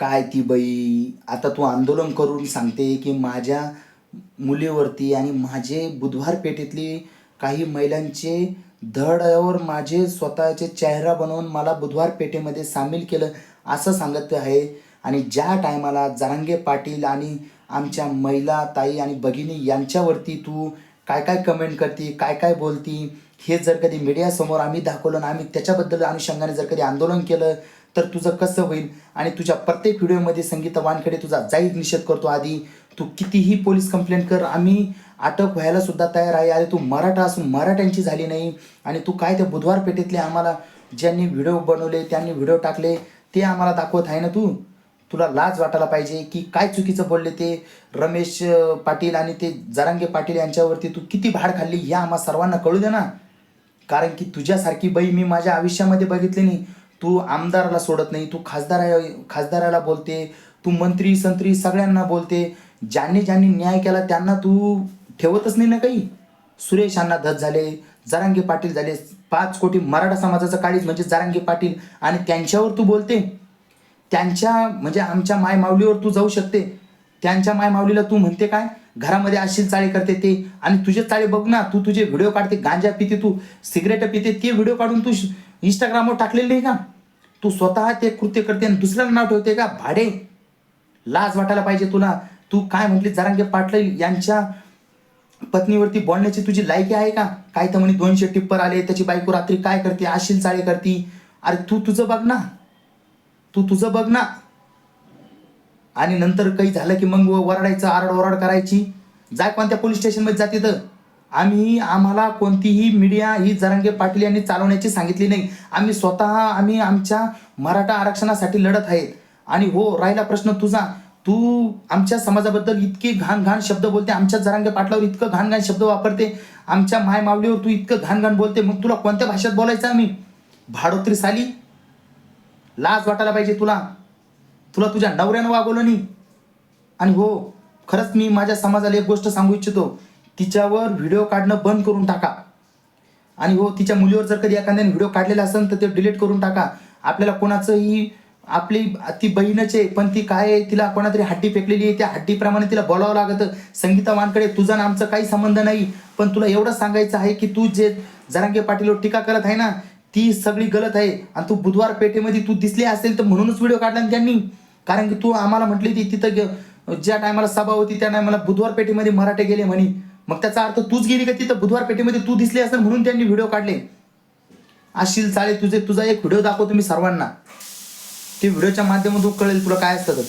काय ती बाई? आता तू आंदोलन करून सांगते की माझ्या मुलीवरती आणि माझे बुधवार पेठेतली काही महिलांचे धडावर माझे स्वतःचे चेहरा बनवून मला बुधवार पेठेमध्ये सामील केलं असं सांगत आहे. आणि ज्या टायमाला जरांगे पाटील आणि आमच्या महिला ताई आणि भगिनी यांच्यावरती तू काय काय कमेंट करती काय काय बोलती हे जर कधी मीडियासमोर आम्ही दाखवलं आणि आम्ही त्याच्याबद्दल अनुषंगाने जर कधी आंदोलन केलं तर तुझं कसं होईल? आणि तुझ्या प्रत्येक व्हिडिओमध्ये संगीता वानखेडे तुझा जाहीर निषेध करतो आधी. तू कितीही पोलीस कंप्लेंट कर. आम्ही अटक व्हायला सुद्धा तयार आहे. अरे तू मराठा असून मराठ्यांची झाली नाही. आणि तू काय त्या बुधवार पेठेतले आम्हाला ज्यांनी व्हिडिओ बनवले त्यांनी व्हिडिओ टाकले ते आम्हाला दाखवत आहे ना तू? तुला लाज वाटायला पाहिजे की काय चुकीचं बोलले ते रमेश पाटील आणि ते जरांगे पाटील यांच्यावरती तू किती भाड खाल्ली हे आम्हा सर्वांना कळू दे ना. कारण की तुझ्यासारखी बाई मी माझ्या आयुष्यामध्ये बघितली नाही. तू आमदाराला सोडत नाही तू खासदार खासदाराला बोलते तू मंत्री संत्री सगळ्यांना बोलते ज्यांनी ज्यांनी न्याय केला त्यांना तू ठेवतच नाही ना काही. सुरेश अण्णा धस झाले जरांगे पाटील झाले पाच कोटी मराठा समाजाचं काळीज म्हणजे जरांगे पाटील आणि त्यांच्यावर तू बोलते. त्यांच्या म्हणजे आमच्या मायमावलीवर तू जाऊ शकते. त्यांच्या मायमावलीला तू म्हणते काय? घरामध्ये अशील चाळे करते ते आणि तुझे चाळे बघ ना तू तुझे व्हिडिओ काढते गांजा पिते तू सिगरेट पिते ते व्हिडिओ काढून तू इंस्टाग्रामवर टाकलेले नाही का? तू स्वतः ते कृत्य करते आणि दुसऱ्याला नाव ठेवते का? भाडे. लाज वाटायला पाहिजे तुला. तू काय म्हटली जरांगे पाटील यांच्या पत्नीवरती बोलण्याची तुझी लायकी आहे का? काय तर म्हणे दोनशे टिप्पर आले त्याची बायको रात्री काय करते? आशील चाळे करती. अरे तू तुझं बघ ना. तू तुझं बघ ना. आणि नंतर काही झालं की मग वरडायचं आरड ओरड करायची. जाय कोणत्या पोलीस स्टेशनमध्ये जाते तर आम्ही आम्हाला कोणतीही मीडिया ही जरांगे पाटील यांनी चालवण्याची सांगितली नाही. आम्ही स्वतः आम्ही आमच्या मराठा आरक्षणासाठी लढत आहेत. आणि हो राहिला प्रश्न तुझा. तू आमच्या समाजाबद्दल इतके घाण घाण शब्द बोलते आमच्या जरांगे पाटलावर इतकं घाण घाण शब्द वापरते आमच्या माय मावलीवर तू इतकं घाण घाण बोलते मग तुला कोणत्या भाषेत बोलायचं आम्ही? भाडोत्री साली लाज वाटायला पाहिजे तुला. तुला तुझ्या नवऱ्यानं वागवलं नाही. आणि हो खरंच मी माझ्या समाजाला एक गोष्ट सांगू इच्छितो. तिच्यावर व्हिडिओ काढणं बंद करून टाका. आणि हो तिच्या मुलीवर जर कधी एखाद्याने व्हिडिओ काढलेला असेल तर ते डिलीट करून टाका. आपल्याला कोणाचंही आपली ती बहीणच आहे पण ती काय आहे तिला कोणातरी हड्डी फेकलेली आहे त्या हड्डीप्रमाणे तिला बोलावं लागतं. संगीता वानकडे तुझा आणि काही संबंध नाही पण तुला एवढं सांगायचं आहे की तू जे जरांगे पाटीलवर टीका करत आहे ना ती सगळी गलत आहे. आणि तू बुधवार पेठेमध्ये तू दिसली असेल तर म्हणूनच व्हिडिओ काढला त्यांनी. कारण की तू आम्हाला म्हटली ती तिथं ज्या टायमाला सभा होती त्या टायमाला बुधवार पेठेमध्ये मराठे गेले म्हणे. मग त्याचा अर्थ तूच गेली का तिथं बुधवार पेठेमध्ये तू दिसली असेल म्हणून त्यांनी व्हिडिओ काढले आशील चाळे तुझे तुझा एक व्हिडिओ दाखवतो मी सर्वांना ते व्हिडिओच्या माध्यमातून कळेल तुला काय असतं तर.